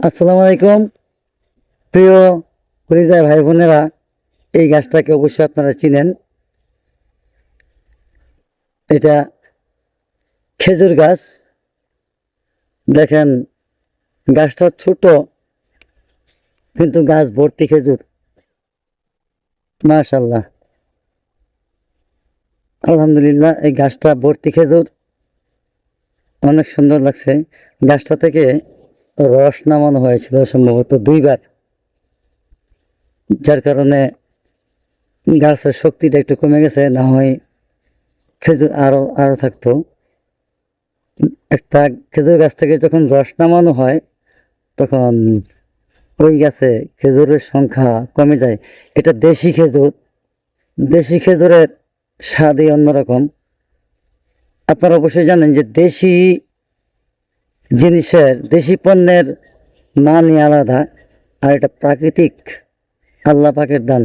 আসসালামু আলাইকুম। প্রিয় পরিযায় ভাই বোনেরা এই গাছটাকে অবশ্যই আপনারা চিনেন। এটা খেজুর গাছ। দেখেন, গাছটা ছোট, কিন্তু গাছ ভর্তি খেজুর। মাশাল্লাহ আলহামদুলিল্লাহ, এই গাছটা ভর্তি খেজুর। অনেক সুন্দর লাগছে। গাছটা থেকে রস নামানো হয়েছিল সম্ভবত দুইবার। যার কারণে গাছের শক্তিটা একটু কমে গেছে, না হয় খেজুর আরও আরও থাকতো। একটা খেজুর গাছ থেকে যখন রস নামানো হয়, তখন ওই গাছে খেজুরের সংখ্যা কমে যায়। এটা দেশি খেজুর। দেশি খেজুরের স্বাদই অন্যরকম। আপনারা অবশ্যই জানেন যে দেশি জিনিসের দেশি পণ্যের মানই আলাদা আর এটা প্রাকৃতিক আল্লাহ পাকের দান।